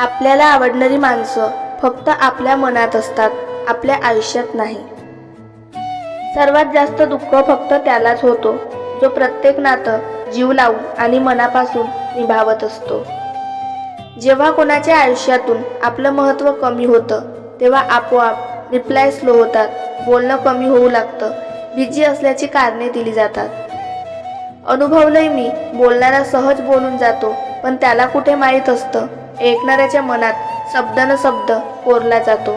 आपल्याला आवडणारी माणसं फक्त आपल्या मनात असतात आपल्या आयुष्यात नाही. सर्वात जास्त दुःख फक्त त्यालाच होतो जो प्रत्येक नातं जीव लावून आणि मनापासून निभावत असतो. जेव्हा कोणाच्या आयुष्यातून आपलं महत्त्व कमी होतं तेव्हा आपोआप रिप्लाय स्लो होतात बोलणं कमी होऊ लागतं बिझी असल्याची कारणे दिली जातात. अनुभवलंय मी बोलणारा सहज बोलून जातो पण त्याला कुठे माहीत असतं? ऐकणाऱ्याच्या मनात शब्दानं शब्द कोरला जातो.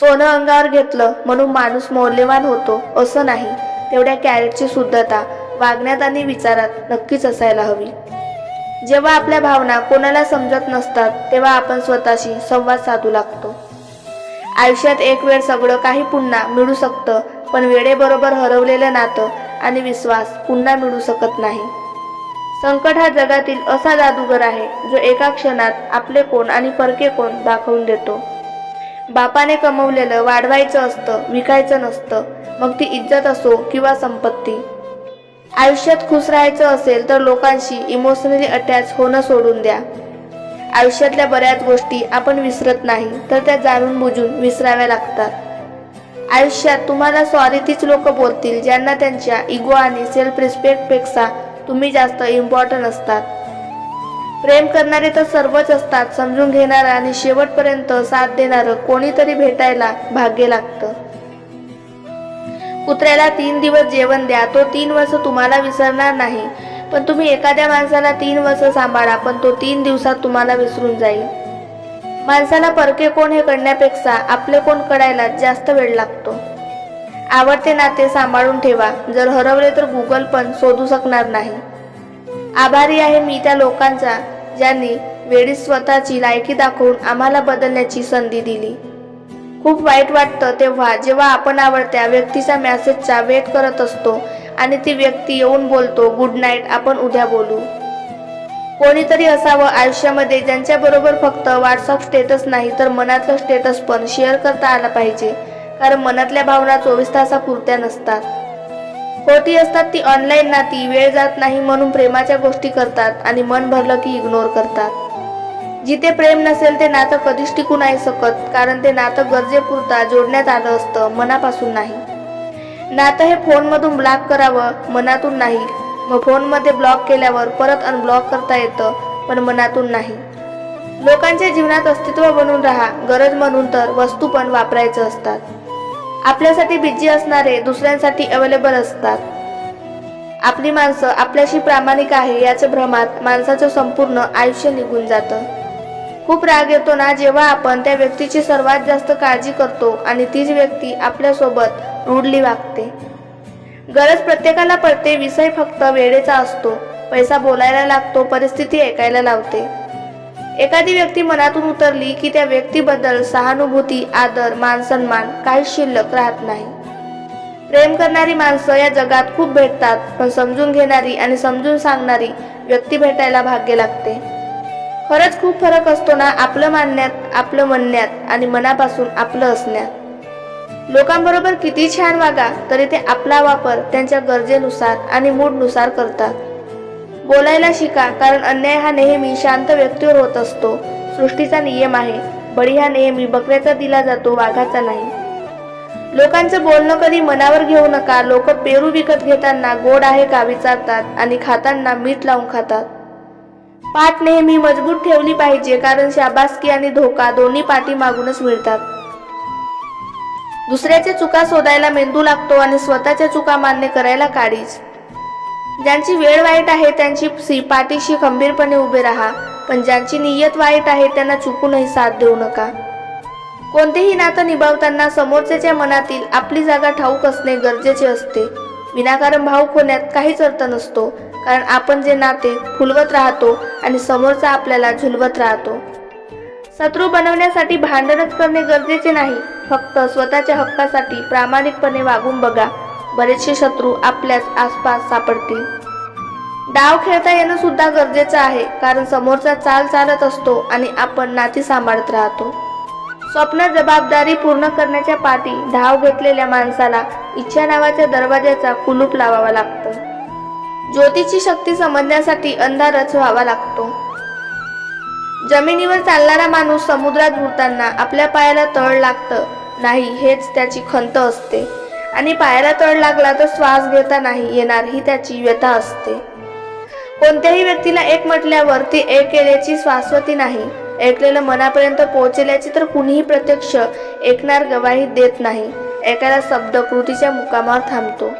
सोनं अंगावर घेतलं म्हणून माणूस मौल्यवान होतो असं नाही. तेवढ्या कॅरेटची शुद्धता वागण्यात आणि विचारात नक्कीच असायला हवी. जेव्हा आपल्या भावना कोणाला समजत नसतात तेव्हा आपण स्वतःशी संवाद साधू लागतो. आयुष्यात एक वेळ सगळं काही पुन्हा मिळू शकतं पण वेळेबरोबर हरवलेलं नातं आणि विश्वास पुन्हा मिळू शकत नाही. संकट हा जगातील असा जादूगर आहे जो एका क्षणात आपले कोण आणि परके कोण दाखवून देतो. बापाने कमवलेलं वाढवायचं असतं विकायचं नसतं मग ती इज्जत असो किंवा संपत्ती. आयुष्यात खुश राहायचं असेल तर लोकांशी इमोशनली अटॅच होणं सोडून द्या. आयुष्यातल्या बऱ्याच गोष्टी आपण विसरत नाही तर त्या जाणून बुजून विसराव्या लागतात. आयुष्यात तुम्हाला सॉरी तीच लोक बोलतील ज्यांना त्यांच्या इगो आणि सेल्फ रिस्पेक्टपेक्षा तुम्ही जास्त इम्पॉर्टंट असतात. प्रेम करणारे तर सर्वच असतात समजून घेणारं आणि शेवटपर्यंत साथ देणारं कोणीतरी भेटायला भाग्य लागतं. कुत्र्याला तीन दिवस जेवण द्या तो तीन वर्ष तुम्हाला विसरणार नाही. पण तुम्ही एखाद्या माणसाला तीन वर्ष सांभाळा पण तो तीन दिवसात तुम्हाला विसरून जाईल. माणसाला परके कोण हे कळण्यापेक्षा आपले कोण कळायला जास्त वेळ लागतो. आवडते नाते सांभाळून ठेवा. जर हरवले तर गुगल पण शोधू शकणार नाही. आभारी आहे मी त्या लोकांचा ज्यांनी वेळी स्वतःची लायकी दाखवून आम्हाला बदलण्याची संधी दिली. खूप वाईट वाटतं तेव्हा जेव्हा आपण आवडत्या व्यक्तीच्या मॅसेजचा वेट करत असतो आणि ती व्यक्ती येऊन बोलतो गुड नाईट आपण उद्या बोलू. कोणीतरी असावं आयुष्यामध्ये ज्यांच्याबरोबर फक्त व्हॉट्सअप स्टेटस नाही तर मनातलं स्टेटस पण शेअर करता आला पाहिजे. कारण मनातल्या भावना चोवीस तासापुरत्या नसतात. खोटी असतात ती ऑनलाईन नाती वेळ जात नाही म्हणून प्रेमाच्या गोष्टी करतात आणि मन भरलं की इग्नोर करतात. जिथे प्रेम नसेल ते नातं कधीच टिकू नाही शकत कारण ते नातं गरजेपुरता जोडण्यात आलं असतं मनापासून नाही. नातं हे फोनमधून ब्लॉक करावं मनातून नाही. मग फोनमध्ये ब्लॉक केल्यावर परत अनब्लॉक करता येतं पण मनातून नाही. लोकांच्या जीवनात अस्तित्व बनून राहा गरज म्हणून तर वस्तू पण वापरायचं असतात. आपल्यासाठी बिझी असणारे दुसऱ्यांसाठी अवेलेबल असतात. आपली माणसं आपल्याशी प्रामाणिक आहे याच्या भ्रमात माणसाचं संपूर्ण आयुष्य निघून जातं. खूप राग येतो ना जेव्हा आपण त्या व्यक्तीची सर्वात जास्त काळजी करतो आणि तीच व्यक्ती आपल्यासोबत रूढली वागते. गरज प्रत्येकाला पडते विषय फक्त वेळेचा असतो. पैसा बोलायला लागतो परिस्थिती ऐकायला लावते. एखादी व्यक्ती मनातून उतरली की त्या व्यक्तीबद्दल सहानुभूती आदर मान सन्मान काही शिल्लक राहत नाही. प्रेम करणारी माणसं या जगात खूप भेटतात पण समजून घेणारी आणि समजून सांगणारी व्यक्ती भेटायला भाग्य लागते. खरंच खूप फरक असतो ना आपलं मानण्यात आपलं म्हणण्यात आणि मनापासून आपलं असण्यात. लोकांबरोबर किती छान वागा तरी ते आपला वापर त्यांच्या गरजेनुसार आणि मूडनुसार करतात. बोलायला शिका कारण अन्याय हा नेहमी शांत व्यक्तीवर होत असतो. सृष्टीचा नियम आहे बळी हा नेहमी बकऱ्याचा दिला जातो वाघाचा नाही. लोकांचं बोलणं कधी मनावर घेऊ नका लोक पेरू विकत घेताना गोड आहे का विचारतात आणि खाताना मीठ लावून खातात. पाठ नेहमी मजबूत ठेवली पाहिजे कारण शाबासकी आणि धोका दोन्ही पाठी मागूनच मिळतात. दुसऱ्याच्या चुका शोधायला मेंदू लागतो आणि स्वतःच्या चुका मान्य करायला काळीज. ज्यांची वेळ वाईट आहे त्यांची सी पाठीशी खंबीरपणे उभे राहा. पण ज्यांची नियत वाईट आहे त्यांना चुकूनही साथ देऊ नका. कोणतेही नातं निभावताना समोरच्याच्या मनातील आपली जागा ठाऊक असणे गरजेचे असते. विनाकारण भाऊक होण्यात काहीच अर्थ नसतो. कारण आपण जे नाते फुलवत राहतो आणि समोरचा आपल्याला झुलवत राहतो. शत्रू बनवण्यासाठी भांडणच करणे गरजेचे नाही. फक्त स्वतःच्या हक्कासाठी प्रामाणिकपणे वागून बघा. बरेचसे शत्रू आपल्याच आसपास सापडतील. डाव खेळता येणं सुद्धा गरजेचं आहे कारण समोरचा चाल चालत असतो आणि आपण नाती सांभाळत राहतो. स्वप्न जबाबदारी पूर्ण करण्याच्या पाठी धाव घेतलेल्या माणसाला इच्छा नावाच्या दरवाज्याचा कुलूप लावावा लागतं. ज्योतीची शक्ती समजण्यासाठी अंधारच व्हावा लागतो. जमिनीवर चालणारा माणूस समुद्रात बुडताना आपल्या पायाला तळ लागतं नाही हेच त्याची खंत असते. आणि पायाला तळ लागला तर श्वास घेता नाही येणार ही त्याची व्यथा असते. कोणत्याही व्यक्तीला एक म्हटल्यावर ती एक केल्याची शाश्वती नाही. ऐकलेलं मनापर्यंत पोहोचल्याची तर कुणीही प्रत्यक्ष ऐकणार गवाही देत नाही. ऐकायला शब्द कृतीच्या मुकामावर थांबतो.